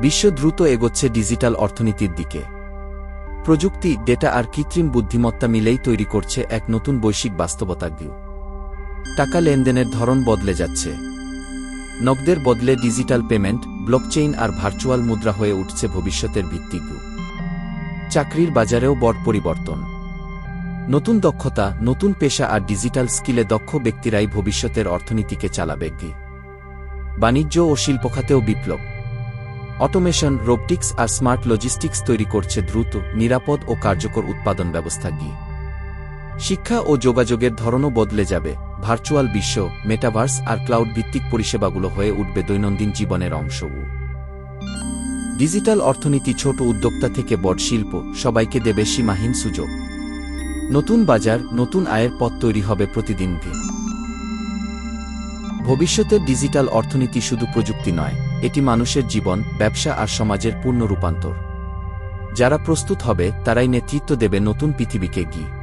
বিশ্ব দ্রুত এগোচ্ছে ডিজিটাল অর্থনীতির দিকে। প্রযুক্তি, ডেটা আর কৃত্রিম বুদ্ধিমত্তা মিলেই তৈরি করছে এক নতুন বৈশ্বিক বাস্তবতা ভিউ টাকা লেনদেনের ধরন বদলে যাচ্ছে। নগদের বদলে ডিজিটাল পেমেন্ট, ব্লকচেইন আর ভার্চুয়াল মুদ্রা হয়ে উঠছে ভবিষ্যতের ভিত্তিক চাকরির বাজারেও বড় পরিবর্তন। নতুন দক্ষতা, নতুন পেশা আর ডিজিটাল স্কিলে দক্ষ ব্যক্তিরাই ভবিষ্যতের অর্থনীতিকে চালাবে বাণিজ্য ও শিল্পখাতেও বিপ্লব। অটোমেশন রোবটিক্স আর স্মার্ট লজিস্টিক্স তৈরি করছে দ্রুত, নিরাপদ ও কার্যকর উৎপাদন ব্যবস্থা গিয়ে। শিক্ষা ও যোগাযোগের ধরনও বদলে যাবে। ভার্চুয়াল বিশ্ব, মেটাভার্স আর ক্লাউড ভিত্তিক পরিষেবাগুলো হয়ে উঠবে দৈনন্দিন জীবনের অংশ। ডিজিটাল অর্থনীতি ছোট উদ্যোক্তা থেকে বড় শিল্প, সবাইকে দেবে সীমাহীন সুযোগ। নতুন বাজার, নতুন আয়ের পথ তৈরি হবে প্রতিদিন দিন। ভবিষ্যতের ডিজিটাল অর্থনীতি শুধু প্রযুক্তি নয় এটি মানুষের জীবন, ব্যবসা আর সমাজের পূর্ণ রূপান্তর। যারা প্রস্তুত হবে, তারাই নেতৃত্ব দেবে নতুন পৃথিবীকে গিয়ে।